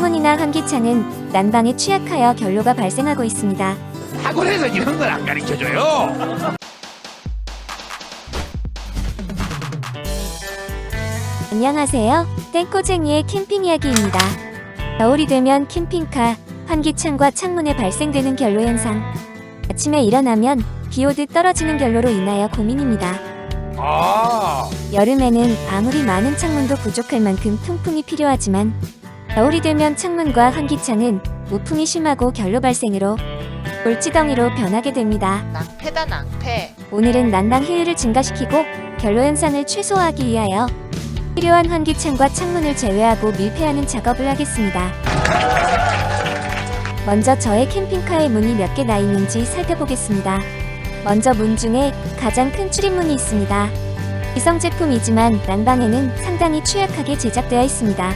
창문이나 환기창은 난방에 취약하여 결로가 발생하고 있습니다. 학원에서 이런 걸 안 가르쳐줘요. 안녕하세요. 땡꼬쟁이의 캠핑 이야기입니다. 겨울이 되면 캠핑카, 환기창과 창문에 발생되는 결로 현상. 아침에 일어나면 비 오듯 떨어지는 결로로 인하여 고민입니다. 아, 여름에는 아무리 많은 창문도 부족할 만큼 통풍이 필요하지만 겨울이 되면 창문과 환기창은 우풍이 심하고 결로 발생으로 골지덩이로 변하게 됩니다. 낭패다 낭패 오늘은 난방 효율을 증가시키고 결로 현상을 최소화하기 위하여 필요한 환기창과 창문을 제외하고 밀폐하는 작업을 하겠습니다. 먼저 저의 캠핑카에 문이 몇 개 나 있는지 살펴보겠습니다. 먼저 문 중에 가장 큰 출입문이 있습니다. 기성 제품이지만 난방에는 상당히 취약하게 제작되어 있습니다.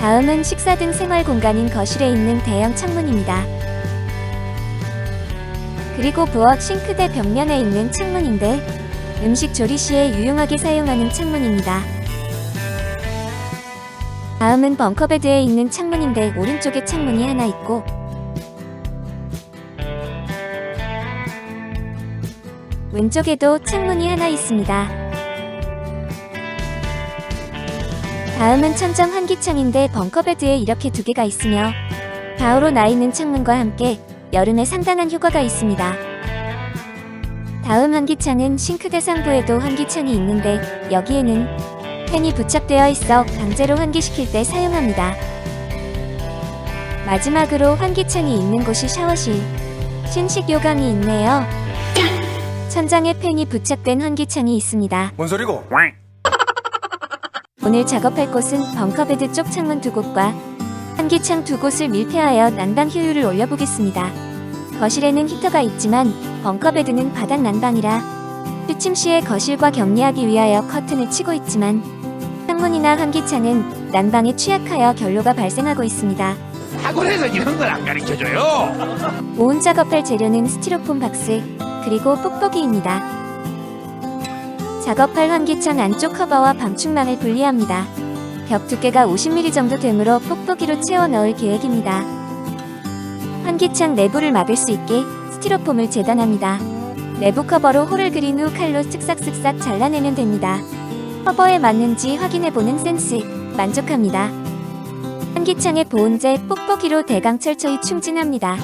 다음은 식사 등 생활 공간인 거실에 있는 대형 창문입니다. 그리고 부엌 싱크대 벽면에 있는 창문인데 음식 조리 시에 유용하게 사용하는 창문입니다. 다음은 벙커베드에 있는 창문인데 오른쪽에 창문이 하나 있고 왼쪽에도 창문이 하나 있습니다. 다음은 천장 환기창인데 벙커베드에 이렇게 두 개가 있으며 좌우로 나 있는 창문과 함께 여름에 상당한 효과가 있습니다. 다음 환기창은 싱크대 상부에도 환기창이 있는데 여기에는 팬이 부착되어 있어 강제로 환기시킬 때 사용합니다. 마지막으로 환기창이 있는 곳이 샤워실. 신식 요강이 있네요. 천장에 팬이 부착된 환기창이 있습니다. 뭔 소리고? 오늘 작업할 곳은 벙커베드 쪽 창문 두 곳과 환기창 두 곳을 밀폐하여 난방 효율을 올려보겠습니다. 거실에는 히터가 있지만 벙커베드는 바닥 난방이라 취침 시에 거실과 격리하기 위하여 커튼을 치고 있지만 창문이나 환기창은 난방에 취약하여 결로가 발생하고 있습니다. 학원에서 이런 걸 안 가르쳐줘요. 보온 작업할 재료는 스티로폼 박스 그리고 뽁뽁이입니다. 작업할 환기창 안쪽 커버와 방충망을 분리합니다. 벽 두께가 50mm 정도 되므로 뽁뽁이로 채워 넣을 계획입니다. 환기창 내부를 막을 수 있게 스티로폼을 재단합니다. 내부 커버로 홀을 그린 후 칼로 쓱싹쓱싹 잘라내면 됩니다. 커버에 맞는지 확인해보는 센스 만족합니다. 환기창에 보온재 뽁뽁이로 대강 철저히 충진합니다.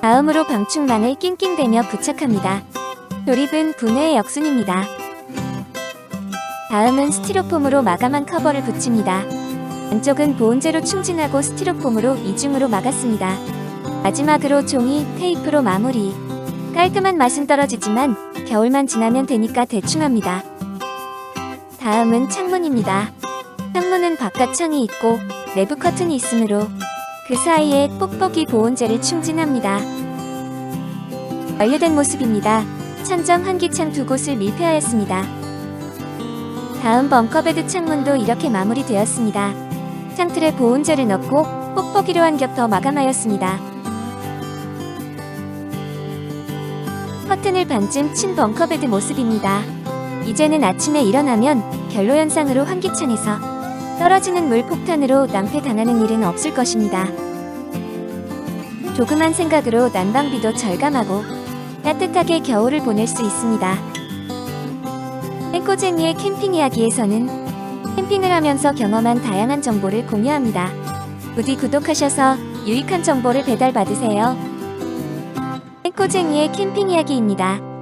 다음으로 방충망을 낑낑대며 부착합니다. 조립은 분해의 역순입니다. 다음은 스티로폼으로 마감한 커버를 붙입니다. 안쪽은 보온재로 충진하고 스티로폼으로 이중으로 막았습니다. 마지막으로 종이, 테이프로 마무리. 깔끔한 맛은 떨어지지만 겨울만 지나면 되니까 대충 합니다. 다음은 창문입니다. 창문은 바깥 창이 있고 내부 커튼이 있으므로 그 사이에 뽁뽁이 보온재를 충진합니다. 완료된 모습입니다. 천정 환기창 두 곳을 밀폐하였습니다. 다음 벙커베드 창문도 이렇게 마무리되었습니다. 창틀에 보온재를 넣고 뽁뽁이로 한 겹 더 마감하였습니다. 커튼을 반쯤 친 벙커베드 모습입니다. 이제는 아침에 일어나면 결로 현상으로 환기창에서 떨어지는 물 폭탄으로 낭패 당하는 일은 없을 것입니다. 조그만 생각으로 난방비도 절감하고 따뜻하게 겨울을 보낼 수 있습니다. 땡꼬쟁이의 캠핑 이야기에서는 캠핑을 하면서 경험한 다양한 정보를 공유합니다. 부디 구독하셔서 유익한 정보를 배달받으세요. 땡꼬쟁이의 캠핑 이야기입니다.